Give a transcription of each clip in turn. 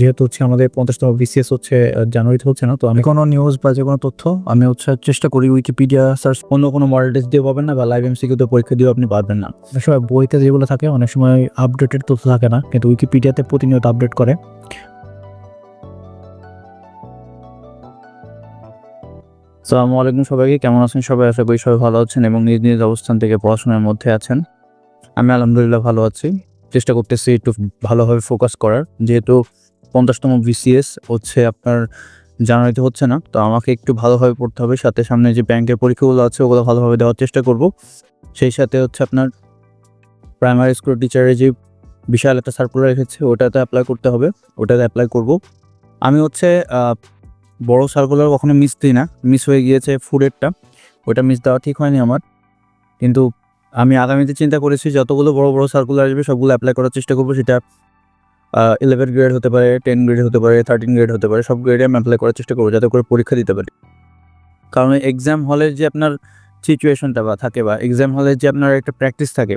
যেহেতু হচ্ছে আমাদের পঞ্চাশতম বিসিএস হচ্ছে জানুয়ারিতে হচ্ছে না তো আমি কোনো নিউজ বা যে কোনো তথ্য আমি হচ্ছে চেষ্টা করি উইকিপিডিয়া সার্চ অন্য কোনো মডেল টেস্ট দিয়ে পাবেন না বা লাইভ এমসি এমসিকিউতে পরীক্ষা দিয়েও আপনি পারবেন না। অনেক সময় বইতে যেগুলো থাকে অনেক সময় আপডেটেড তথ্য থাকে না কিন্তু উইকিপিডিয়াতে প্রতিনিয়ত আপডেট করে। আসসালামু আলাইকুম সবাইকে কেমন আছেন সবাই? আশা করি সবাই ভালো আছেন এবং নিজ নিজ অবস্থান থেকে পড়াশোনার মধ্যে আছেন। আমি আলহামদুলিল্লাহ ভালো আছি। চেষ্টা করতেছি একটু ভালোভাবে ফোকাস করার যেহেতু পঞ্চাশতম বিসিএস হচ্ছে আপনার জানুয়ারিতে হচ্ছে না, তো আমাকে একটু ভালোভাবে পড়তে হবে। সাথে সামনে যে ব্যাংকের পরীক্ষাগুলো আছে, ওগুলো ভালোভাবে দেওয়ার চেষ্টা করব। সেই সাথে হচ্ছে আপনার প্রাইমারি স্কুল টিচারের যে বিশাল একটা সার্কুলার রেখেছে, ওটাতে অ্যাপ্লাই করতে হবে। ওটাতে অ্যাপ্লাই করব। আমি হচ্ছে বড় সার্কুলার কখনো মিস দিই না। মিস হয়ে গিয়েছে ফুডেরটা ওটা মিস দেওয়া ঠিক হয়নি আমার। কিন্তু আমি আগামীতে চিন্তা করেছি, যতগুলো বড় বড় সার্কুলার আসবে, সবগুলো অ্যাপ্লাই করার চেষ্টা করব। সেটা ইলেভেন গ্রেড হতে পারে টেন গ্রেড হতে পারে থার্টিন গ্রেড হতে পারে, সব গ্রেডে আমি অ্যাপ্লাই করার চেষ্টা করব যাতে করে পরীক্ষা দিতে পারি। কারণ এক্সাম হলের যে আপনার সিচুয়েশনটা বা থাকে বা এক্সাম হলের যে আপনার একটা প্র্যাকটিস থাকে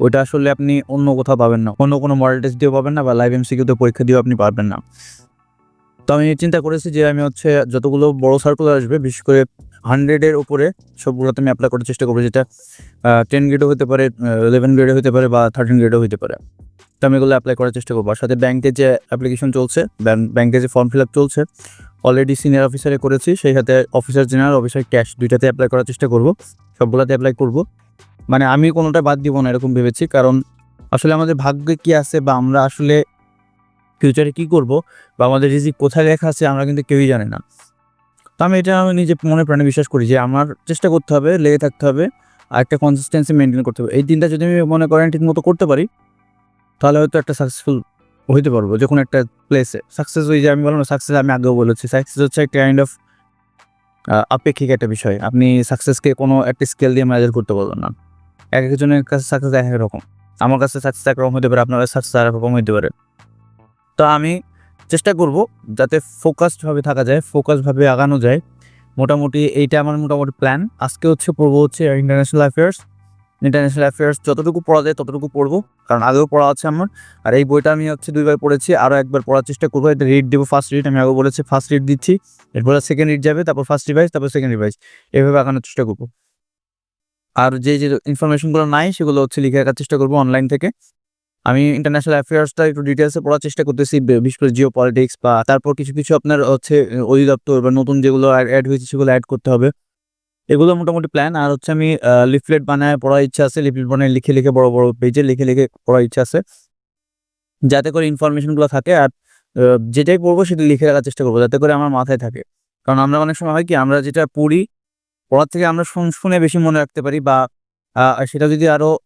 ওটা আসলে আপনি অন্য কোথাও পাবেন না। অন্য কোনো মডেল টেস্ট দিয়েও পাবেন না বা লাইভ এমসিকিউতে পরীক্ষা দিয়েও আপনি পারবেন না। তো আমি চিন্তা করেছি যে আমি হচ্ছে যতগুলো বড় সার্কুলার আসবে, বিশেষ করে হান্ড্রেডের উপরে সবগুলোতে আমি অ্যাপ্লাই করার চেষ্টা করব, যেটা টেন গ্রেডও হতে পারে ইলেভেন গ্রেডও হতে পারে বা থার্টিন গ্রেডও হতে পারে। তো আমি এগুলো অ্যাপ্লাই করার চেষ্টা করব। আর সাথে ব্যাংকের যে অ্যাপ্লিকেশন চলছে ব্যাংকে যে ফর্ম ফিল আপ চলছে অলরেডি সিনিয়র অফিসারে করেছি, সেই সাথে অফিসার জেনারেল অফিসার ক্যাশ দুইটাতে অ্যাপ্লাই করার চেষ্টা করব, সবগুলোতে অ্যাপ্লাই করব। মানে আমি কোনোটা বাদ দিব না এরকম ভেবেছি, কারণ আসলে আমাদের ভাগ্যে কি আছে বা আমরা আসলে ফিউচারে কি করব বা আমাদের রিজিক কোথায় লেখা আছে আমরা কিন্তু কেউই জানি না। তো আমি এটা আমি নিজে মনে প্রাণে বিশ্বাস করি যে, আমার চেষ্টা করতে হবে, লেগে থাকতে হবে, আর একটা কনসিস্টেন্সি মেনটেন করতে হবে। এই তিনটা যদি আমি মনে করেন ঠিক মতো করতে পারি তাহলে হয়তো একটা সাকসেসফুল হইতে পারব যে কোনো একটা প্লেসে সাকসেস ওই যে আমি বললাম সাকসেস আমি আগেও বলেছি। সাকসেস হচ্ছে একটা কাইন্ড অফ আপেক্ষিক একটা বিষয়। আপনি সাকসেসকে কোনো একটা স্কেল দিয়ে মেজার করতে পারবেন না। এক একজনের কাছে সাকসেস এক এক রকম। আমার কাছে সাকসেস একরকম হতে পারে, আপনার কাছে সাকসেস আর রকম হতে পারে। তো আমি চেষ্টা করব যাতে ফোকাসডভাবে থাকা যায় ফোকাসভাবে আগানো যায়। মোটামুটি এইটা আমার মোটামুটি প্ল্যান আজকে হচ্ছে, পড়ব হচ্ছে ইন্টারন্যাশনাল অ্যাফেয়ার্স ইন্টারন্যাশনাল অ্যাফেয়ার্স যতটুকু পড়া যায় ততটুকু পড়ব, কারণ আগেও পড়া আছে আমার। আর এই বইটা আমি হচ্ছে দুইবার পড়েছি আরও একবার পড়ার চেষ্টা করব। এটা রিড দেবো ফার্স্ট রিড আমি আগে বলেছি ফার্স্ট রিড দিচ্ছি, এরপর সেকেন্ড রিড যাবে, তারপর ফার্স্ট রিভাইজ তারপর সেকেন্ড রিভাইজ এভাবে আগানোর চেষ্টা করব। আর যে যে ইনফরমেশনগুলো নাই, সেগুলো হচ্ছে লিখে রাখার চেষ্টা করব অনলাইন থেকে। আমি ইন্টারন্যাশনাল অ্যাফেয়ার্সটা একটু ডিটেলসে পড়ার চেষ্টা করতেছি বিশেষ করে জিও পলিটিক্স বা তারপর কিছু কিছু আপনার হচ্ছে অধিদপ্তর বা নতুন যেগুলো অ্যাড হয়েছে, সেগুলো অ্যাড করতে হবে। এগুলো মোটামুটি প্ল্যান আর হচ্ছে আমি লিফলেট বানায় পড়ার ইচ্ছা আছে। লিফলেট বানায় লিখে লিখে বড় বড় পেজে লিখে লিখে পড়ার ইচ্ছা আছে। যাতে করে ইনফরমেশনগুলো থাকে। আর যেটাই পড়ব সেটা লিখে রাখার চেষ্টা করব। যাতে করে আমার মাথায় থাকে। কারণ আমরা অনেক সময় হয় কি, আমরা যেটা পড়ি, পড়ার থেকে আমরা শুন- শুনে বেশি মনে রাখতে পারি বা সেটা যদি আরও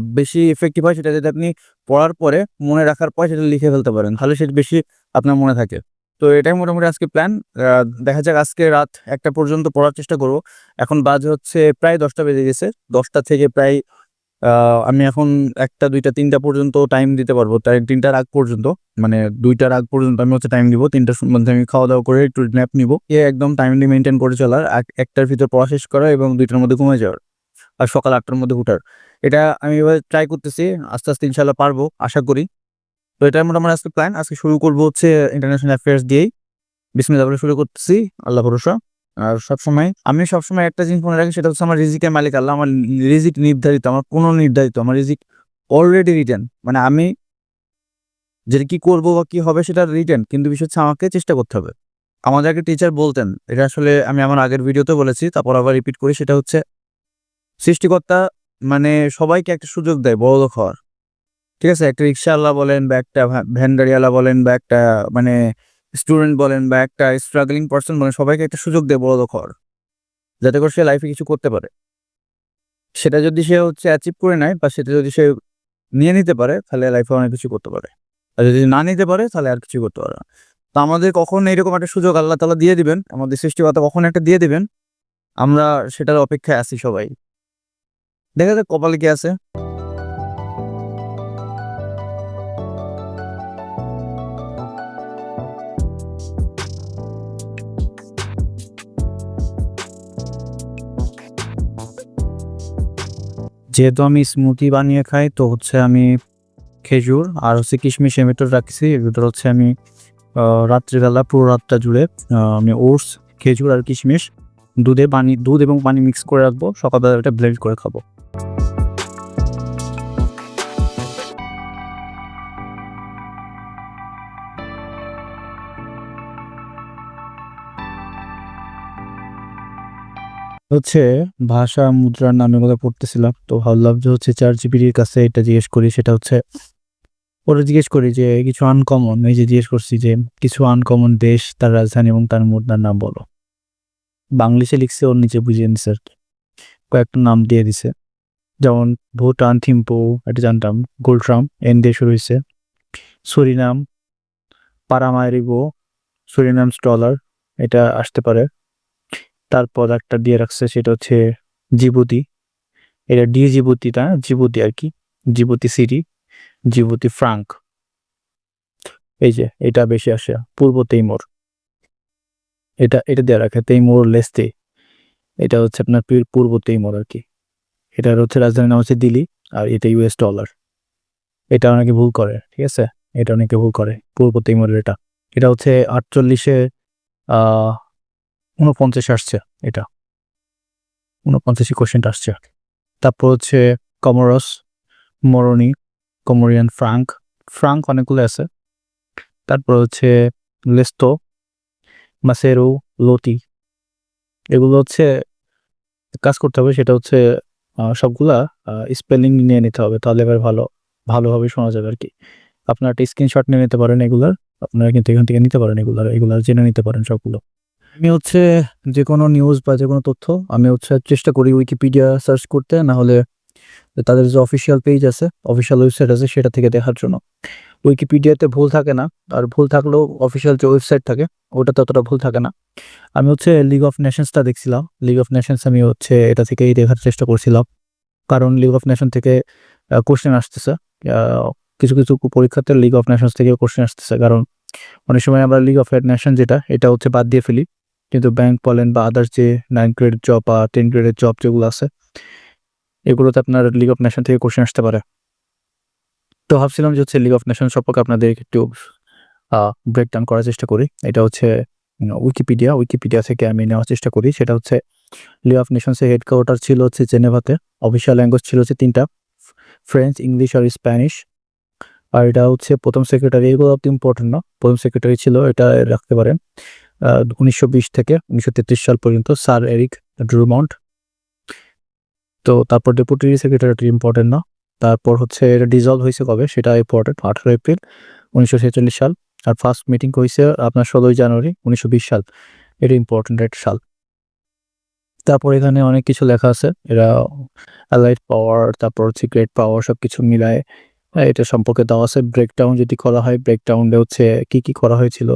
বেশি এফেক্টিভ হয়, সেটা যদি আপনি পড়ার পরে, মনে রাখার পর সেটা লিখে ফেলতে পারেন, তাহলে সেটা বেশি আপনার মনে থাকে। তো এটাই মোটামুটি আজকে প্ল্যান দেখা যাক আজকে রাত একটা পর্যন্ত পড়ার চেষ্টা করব। এখন বাজে হচ্ছে প্রায় দশটা বেজে গেছে। দশটা থেকে প্রায় আমি এখন একটা, দুইটা, তিনটা পর্যন্ত টাইম দিতে পারব। তাই তিনটার আগ পর্যন্ত মানে দুইটার আগ পর্যন্ত আমি হচ্ছে টাইম দিব। তিনটার মধ্যে আমি খাওয়া দাওয়া করে একটু ন্যাপ নিব। এ একদম টাইমলি মেনটেন করে চলার এক- একটার ভিতর পড়া শেষ করা এবং দুইটার মধ্যে ঘুমিয়ে যাওয়ার আর সকাল আটটার মধ্যে উঠার। এটা আমি এবার ট্রাই করতেছি। আস্তে আস্তে ইনশাল্লাহ পারব, আশা করি। তো এটা মোটামুটি আজকে প্ল্যান আজকে শুরু করব হচ্ছে ইন্টারন্যাশনাল অ্যাফেয়ার্স দিয়েই। বিসমিল্লাহ বলে শুরু করতেছি। আল্লাহ ভরসা। আর সবসময়, আমি সবসময় একটা জিনিস মনে রাখি, সেটা হচ্ছে আমার রিজিকের মালিক আল্লাহ। আমার রিজিক নির্ধারিত, আমার কোনো নির্ধারিত, আমার রিজিক অলরেডি রিটার্ন মানে আমি যেটা কি করব বা কি হবে সেটা রিটার্ন কিন্তু বিষয় হচ্ছে আমাকে চেষ্টা করতে হবে। আমাদের একটা টিচার বলতেন, এটা আসলে আমি আমার আগের ভিডিওতে বলেছি, তারপর আবার রিপিট করি, সেটা হচ্ছে সৃষ্টিকর্তা মানে সবাইকে একটা সুযোগ দেয় বড় হওয়ার। ঠিক আছে? একটা রিক্সাওয়ালা বলেন বা একটা ভ্যা- ভ্যান গাড়িওয়ালা বলেন বা একটা মানে স্টুডেন্ট বলেন বা একটা স্ট্রাগলিং পার্সন বলেন, সবাইকে একটা সুযোগ দেয় বড় হওয়ার যাতে করে সে লাইফে কিছু করতে পারে। সেটা যদি সে হচ্ছে অ্যাচিভ করে নেয় বা সেটা যদি সে নিয়ে নিতে পারে, তাহলে লাইফে অনেক কিছু করতে পারে। আর যদি না নিতে পারে, তাহলে আর কিছু করতে পারে না। তো আমাদের কখন এইরকম একটা সুযোগ আল্লাহ তালা দিয়ে দিবেন, আমাদের সৃষ্টিকর্তা কখন একটা দিয়ে দিবেন, আমরা সেটার অপেক্ষায় আছি সবাই। দেখা যাক কপালে কি আছে। যেহেতু আমি স্মুথি বানিয়ে খাই, তো হচ্ছে আমি খেজুর আর হচ্ছে কিশমিশ ভিতর রাখছি। এর হচ্ছে আমি রাত্রিবেলা পুরো রাতটা জুড়ে আমি ওটস, খেজুর আর কিশমিশ দুধে পানি দুধ এবং পানি মিক্স করে রাখব। সকালবেলা এটা ব্লেন্ড করে খাব। হচ্ছে ভাষা মুদ্রার নামে কথা পড়তেছিলাম। তো ভাবলাম যে হচ্ছে চার জিবির কাছে এটা জিজ্ঞেস করি, সেটা হচ্ছে ওরা জিজ্ঞেস করি যে, কিছু আনকমন এই যে জিজ্ঞেস করছি যে, কিছু আনকমন দেশ, তার রাজধানী এবং তার মুদ্রার নাম বলো। বাংলিশে লিখছে, ওর নিচে বুঝিয়ে দিছে আর কয়েকটা নাম দিয়ে দিছে। যেমন ভুটান, থিম্পু, এটা জানতাম গোলট্রাম এন দিয়ে শুরু হয়েছে। সুরিনাম পারামারিবো সুরিনাম স্টলার, এটা আসতে পারে। তারপর একটা দিয়ে রাখছে সেটা হচ্ছে জিবুতি। এটা ডি জিবুতি জিবুতিটা জিবুতি আর কি, জিবুতি সিটি, জিবুতি ফ্রাঙ্ক। এই যে, এটা বেশি আসে পূর্ব তেইমুর। এটা এটা দিয়ে রাখে তেইমুর লেস্তে। এটা হচ্ছে আপনার পূর- পূর্ব তেইমুর আর কি। এটার হচ্ছে রাজধানীর নাম হচ্ছে দিল্লি, আর এটা ইউএস ডলার। এটা অনেকে ভুল করে, ঠিক আছে? এটা অনেকে ভুল করে, পূর্ব তেইমুরের এটা। এটা হচ্ছে আটচল্লিশে উনপঞ্চাশ আসছে এটা। উনপঞ্চাশি কোশ্চেনটা আসছে। তারপর হচ্ছে কমরস মরনি কমোরিয়ান ফ্রাঙ্ক ফ্রাঙ্ক অনেকগুলো আছে। তারপর হচ্ছে লেস্তো মাসেরো লতি এগুলো হচ্ছে কাজ করতে হবে, সেটা হচ্ছে সবগুলা স্পেলিং নিয়ে নিতে হবে, তাহলে এবার ভালো, ভালোভাবে শোনা যাবে আর কি। আপনারা একটা স্ক্রিনশট নিয়ে নিতে পারেন এগুলার, আপনারা কিন্তু এখান থেকে নিতে পারেন এগুলার এগুলার জেনে নিতে পারেন সবগুলো। আমি হচ্ছে যে কোনো নিউজ বা যে কোনো তথ্য, আমি হচ্ছে চেষ্টা করি উইকিপিডিয়া সার্চ করতে, না হলে তাদের যে অফিসিয়াল পেজ আছে অফিসিয়াল ওয়েবসাইট আছে, সেটা থেকে দেখার জন্য। উইকিপিডিয়াতে ভুল থাকে না, আর ভুল থাকলেও অফিসিয়াল যে ওয়েবসাইট থাকে, ওটাতে অতটা ভুল থাকে না। আমি হচ্ছে লিগ অফ নেশনসটা দেখছিলাম। লিগ অফ নেশনস আমি হচ্ছে এটা থেকেই দেখার চেষ্টা করছিলাম। কারণ লিগ অফ নেশন থেকে কোশ্চেন আসতেছে। কিছু কিছু পরীক্ষাতে লিগ অফ নেশনস থেকে কোশ্চেন আসতেছে। কারণ অনেক সময় আমরা লিগ অফ নেশন যেটা, এটা হচ্ছে বাদ দিয়ে ফেলি। কিন্তু ব্যাংক বলেন বা আদার্স যে নাইন গ্রেড জব বা টেন গ্রেডের জব যেগুলো আছে, এগুলোতে আপনার লিগ অফ নেশন থেকে কোশ্চেন আসতে পারে। তো ভাবছিলাম যে হচ্ছে লিগ অফ নেশন সম্পর্কে আপনাদের একটু ব্রেকডাউন করার চেষ্টা করি। এটা হচ্ছে উইকিপিডিয়া উইকিপিডিয়া থেকে আমি নেওয়ার চেষ্টা করি। সেটা হচ্ছে লিগ অফ নেশনসের হেডকোয়ার্টার ছিল হচ্ছে জেনেভাতে অফিসিয়াল ল্যাঙ্গুয়েজ ছিল হচ্ছে তিনটা। ফ্রেঞ্চ ইংলিশ আর স্প্যানিশ আর এটা হচ্ছে প্রথম সেক্রেটারি এগুলো ইম্পর্টেন্ট না। প্রথম সেক্রেটারি ছিল। এটা রাখতে পারেন। উনিশশো বিশ থেকে উনিশশো তেত্রিশ সাল পর্যন্ত স্যার এরিক ড্রুমন্ট তো তারপর ডেপুটি সেক্রেটারি ইম্পর্টেন্ট না। তারপর হচ্ছে এটা ডিজলভ হয়েছে কবে? সেটা ইম্পর্টেন্ট, আঠারো এপ্রিল উনিশশো ছেচল্লিশ সাল। আর ফার্স্ট মিটিং হয়েছে আপনার ষোলোই জানুয়ারি উনিশশো বিশ সাল। এটা ইম্পর্টেন্ট একটা সাল। তারপর এখানে অনেক কিছু লেখা আছে। এরা অ্যালাইট পাওয়ার, তারপর হচ্ছে গ্রেট পাওয়ার সব কিছু মিলায় এটা সম্পর্কে দেওয়া আছে। ব্রেকডাউন যদি করা হয় ব্রেকডাউনে হচ্ছে কি কি করা হয়েছিল,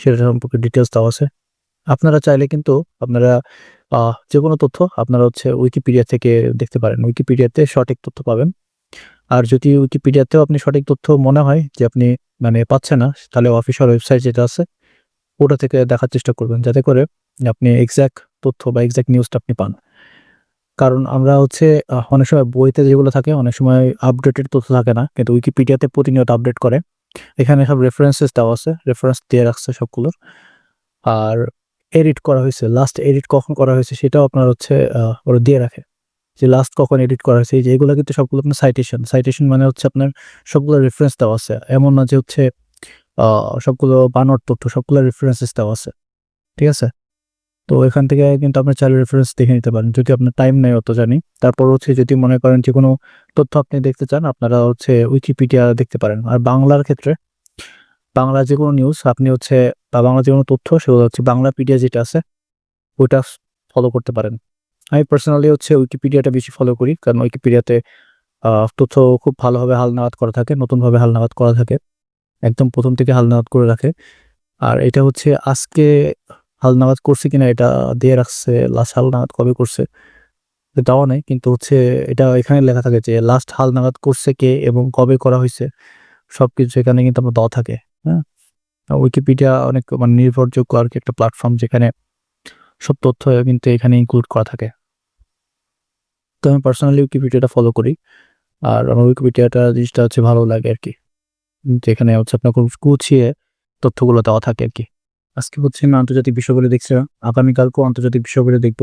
সেটা সম্পর্কে ডিটেলস দেওয়া আছে। আপনারা চাইলে কিন্তু আপনারা যে কোনো তথ্য আপনারা হচ্ছে উইকিপিডিয়া থেকে দেখতে পারেন। উইকিপিডিয়াতে সঠিক তথ্য পাবেন। আর যদি উইকিপিডিয়াতেও আপনি সঠিক তথ্য মনে হয় যে আপনি মানে পাচ্ছেন না, তাহলে অফিসিয়াল ওয়েবসাইট যেটা আছে, ওটা থেকে দেখার চেষ্টা করবেন। যাতে করে আপনি এক্সাক্ট তথ্য বা এক্সাক্ট নিউজটা আপনি পান। কারণ আমরা হচ্ছে অনেক সময় বইতে যেগুলো থাকে, অনেক সময় আপডেটেড তথ্য থাকে না, কিন্তু উইকিপিডিয়াতে প্রতিনিয়ত আপডেট করে। এখানে সব রেফারেন্সেস দেওয়া আছে রেফারেন্স দিয়ে রাখছে সবগুলোর আর এডিট করা হয়েছে লাস্ট এডিট কখন করা হয়েছে সেটাও আপনার হচ্ছে ওরা দিয়ে রাখে। যে লাস্ট কখন এডিট করা হয়েছে, এই যে এগুলো কিন্তু সবগুলো আপনার সাইটেশন সাইটেশন মানে হচ্ছে আপনার সবগুলো রেফারেন্স দেওয়া আছে। এমন না যে হচ্ছে সবগুলো বানর তথ্য, সবগুলো রেফারেন্সেস দেওয়া আছে। ঠিক আছে? তো এখান থেকে কিন্তু আপনার চাইলে রেফারেন্স দেখে নিতে পারেন। যদি আপনার টাইম নেই অত জানি। তারপর হচ্ছে যদি মনে করেন যে কোনো তথ্য আপনি দেখতে চান, আপনারা হচ্ছে উইকিপিডিয়া দেখতে পারেন। আর বাংলার ক্ষেত্রে, বাংলা যে কোনো নিউজ আপনি হচ্ছে, বা বাংলা যে কোনো তথ্য, সেগুলো হচ্ছে বাংলা পিডিয়া যেটা আছে, ওইটা ফলো করতে পারেন। আমি পার্সোনালি হচ্ছে উইকিপিডিয়াটা বেশি ফলো করি, কারণ উইকিপিডিয়াতে তথ্য খুব ভালোভাবে হালনাগাদ করা থাকে, নতুনভাবে হালনাগাদ করা থাকে। একদম প্রথম থেকে হালনাগাদ করে রাখে। আর এটা হচ্ছে আজকে হালনাগাদ করছে কিনা এটা দিয়ে রাখছে লাস্ট হালনাগাদ কবে করছে দেওয়া নেই। কিন্তু হচ্ছে এটা এখানে লেখা থাকে যে লাস্ট হালনাগাদ করছে কে এবং কবে করা হয়েছে, সবকিছু এখানে কিন্তু আমার দেওয়া থাকে হ্যাঁ? উইকিপিডিয়া অনেক মানে নির্ভরযোগ্য আর কি একটা প্ল্যাটফর্ম যেখানে সব তথ্য কিন্তু এখানে ইনক্লুড করা থাকে। তো আমি পার্সোনালি উইকিপিডিয়াটা ফলো করি, আর আমার উইকিপিডিয়াটা জিনিসটা হচ্ছে ভালো লাগে আর কি। যেখানে হচ্ছে আপনার গুছিয়ে তথ্যগুলো দেওয়া থাকে আর কি। আজকে হচ্ছে আমি আন্তর্জাতিক বিষয়গুলি দেখছিলাম আগামীকালকেও আন্তর্জাতিক বিষয়গুলি দেখব।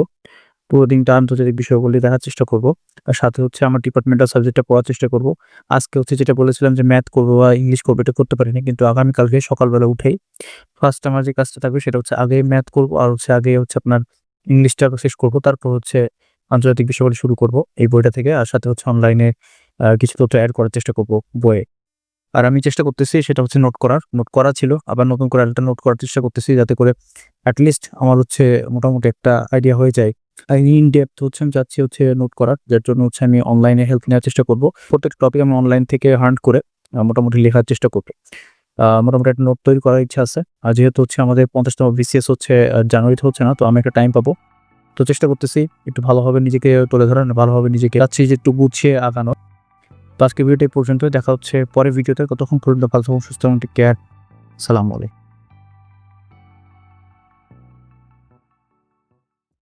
পুরো দিনটা আন্তর্জাতিক বিষয়গুলি দেখার চেষ্টা করব, আর সাথে হচ্ছে আমার ডিপার্টমেন্টাল সাবজেক্টটা পড়ার চেষ্টা করব। আজকে হচ্ছে যেটা বলেছিলাম যে ম্যাথ করব বা ইংলিশ করব, এটা করতে পারিনি, কিন্তু আগামীকালকে সকালবেলা উঠেই ফার্স্ট আমার যে কাজটা থাকবে সেটা হচ্ছে আগে ম্যাথ করব, আর হচ্ছে আগে হচ্ছে আপনার ইংলিশটা শেষ করব, তারপর হচ্ছে আন্তর্জাতিক বিষয়গুলি শুরু করব এই বইটা থেকে, আর সাথে হচ্ছে অনলাইনে কিছু তথ্য অ্যাড করার চেষ্টা করব বইয়ে। আর আমি চেষ্টা করতেছি সেটা হচ্ছে নোট করার। নোট করা ছিল, আবার নতুন করে একটা নোট করার চেষ্টা করতেছি যাতে করে অ্যাটলিস্ট আমার হচ্ছে মোটামুটি একটা আইডিয়া হয়ে যায়। ইন ডেপথ হচ্ছে আমি চাচ্ছি হচ্ছে নোট করার, যার জন্য হচ্ছে আমি অনলাইনে হেল্প নেওয়ার চেষ্টা করব। প্রত্যেক টপিক আমি অনলাইন থেকে হান্ট করে মোটামুটি লেখার চেষ্টা করব। মোটামুটি একটা নোট তৈরি করার ইচ্ছা আছে। আর যেহেতু হচ্ছে আমাদের পঞ্চাশতম বিসিএস হচ্ছে জানুয়ারিতে হচ্ছে না, তো আমি একটা টাইম পাবো। তো চেষ্টা করতেছি, একটু ভালোভাবে নিজেকে তুলে ধরার, ভালোভাবে নিজেকে চাচ্ছি যে একটু গুছিয়ে আগানো তো আজকে ভিডিওটা পর্যন্ত দেখা হচ্ছে পরের ভিডিওতে। কতক্ষণ পর্যন্ত ভালো থাকুন, সুস্থ কেয়ার সালাম আলাইকুম।